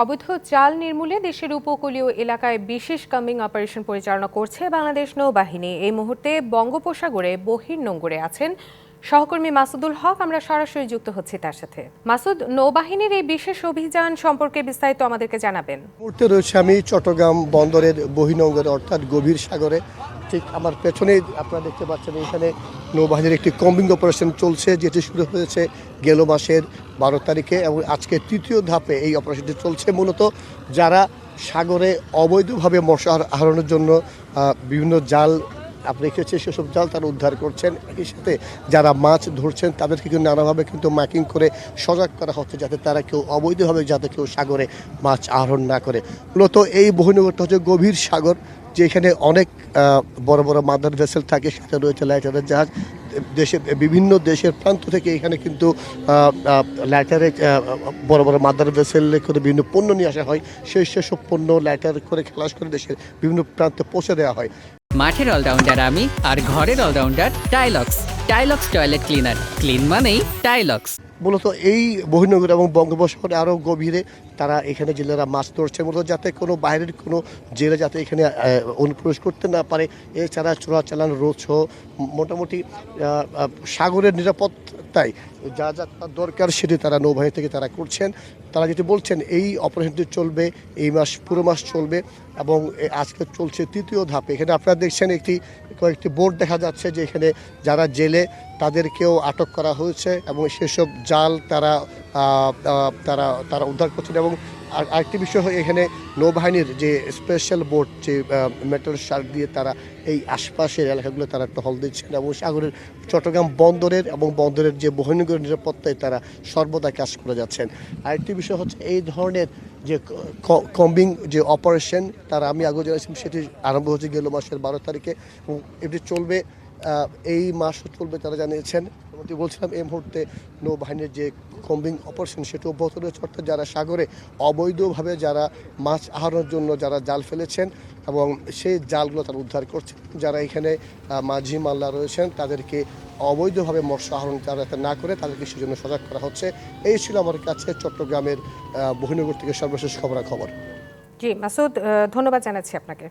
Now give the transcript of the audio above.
অবৈধ চাল নির্মূলে দেশের উপকূলীয় এলাকায় বিশেষ কামিং অপারেশন পরিচালনা করছে বাংলাদেশ নৌবাহিনী। এই মুহূর্তে বঙ্গোপসাগরে বহির্নোঙ্গরে আছেন সহকর্মী মাসুদুল হক। আমরা সরাসরি যুক্ত হচ্ছি তার সাথে। মাসুদ, নৌবাহিনীর এই বিশেষ অভিযান সম্পর্কে বিস্তারিত আমাদেরকে জানাবেন। মুহূর্তে রয়েছে আমি চট্টগ্রাম বন্দরের বহিনঙ্গরে, অর্থাৎ গভীর সাগরে ঠিক আমার পেছনে আপনারা দেখতে পাচ্ছেন এখানে নৌবাহিনীর একটি কম্বিং অপারেশন চলছে, যেটি শুরু হয়েছে গেল মাসের বারো তারিখে এবং আজকে তৃতীয় ধাপে এই অপারেশনটি চলছে। মূলত যারা সাগরে অবৈধভাবে মশা আহরণের জন্য বিভিন্ন জাল রেখেছে সেসব জাল তারা উদ্ধার করছেন। একই সাথে যারা মাছ ধরছেন, তাদেরকে কিন্তু নানাভাবে কিন্তু মাইকিং করে সজাগ করা হচ্ছে যাতে তারা কেউ অবৈধভাবে যাতে কেউ সাগরে মাছ আহরণ না করে। মূলত এই বহিনগরটা হচ্ছে গভীর সাগর, যেখানে অনেক বড় বড় মাদার ভেসেল থাকে, সাথে রয়েছে লাইটারের জাহাজ। দেশে, বিভিন্ন দেশের প্রান্ত থেকে এখানে কিন্তু লাইটারে বড় বড় মাদার ভেসেল করে বিভিন্ন পণ্য নিয়ে আসা হয়। সেই সেসব পণ্য লাইটার করে খালাস করে দেশের বিভিন্ন প্রান্তে পৌঁছে দেওয়া হয়। মাঠের অলরাউন্ডার আমি আর ঘরের allrounder Tilex. Tilex toilet cleaner. Clean মানেই টাইলক্স। মূলত এই বহির্নগর এবং বঙ্গোপসাগরে আরও গভীরে তারা এখানে জেলেরা মাছ ধরছে। মূলত যাতে কোনো বাইরের কোনো জেলে যাতে এখানে অনুপ্রবেশ করতে না পারে। এছাড়া চোরাচালান সহ মোটামুটি সাগরের আহ, নিরাপত্তায় যা যা তার দরকার সেটি তারা নৌবাহিনী থেকে তারা করছেন। তারা যেটি বলছেন, এই অপারেশনটি চলবে, এই মাস, পুরো মাস চলবে এবং আজকে চলছে তৃতীয় ধাপে। এখানে আপনারা দেখছেন একটি, কয়েকটি বোর্ড দেখা যাচ্ছে যে এখানে যারা জেলে তাদেরকেও আটক করা হয়েছে এবং সেসব জাল তারা তারা তারা উদ্ধার করছেন এবং আর আরেকটি বিষয় হয় এখানে নৌবাহিনীর যে স্পেশাল বোট যে মেটাল শার্ক দিয়ে তারা এই আশপাশের এলাকাগুলো তারা টহল দিচ্ছেন এবং সাগরের চট্টগ্রাম বন্দরের এবং বন্দরের যে বহির্নগর নিরাপত্তায় তারা সর্বদা কাজ করে যাচ্ছেন। আরেকটি বিষয় হচ্ছে এই ধরনের যে কম্বিং যে অপারেশন তারা আমি আগে জানিয়েছিলাম, সেটি আরম্ভ হচ্ছে গেল মাসের বারো তারিখে এবং এটি চলবে এই মাসও চলবে তারা জানিয়েছেন। যেমনটি বলছিলাম, এই মুহূর্তে নৌবাহিনীর যে কম্বিং অপারেশন সেটি অব্যাহত রয়েছে। অর্থাৎ যারা সাগরে অবৈধভাবে যারা মাছ আহরণের জন্য যারা জাল ফেলেছেন এবং সেই জালগুলো তারা উদ্ধার করছেন, যারা এখানে মাঝি মাল্লা রয়েছেন, তাদেরকে অবৈধভাবে মৎস্য আহরণ যাতে না করে তাদেরকে সেজন্য সজাগ করা হচ্ছে। এই ছিল আমার কাছে চট্টগ্রামের বহিনগর থেকে সর্বশেষ খবরাখবর। জি, মাসুদ ধন্যবাদ জানাচ্ছি আপনাকে।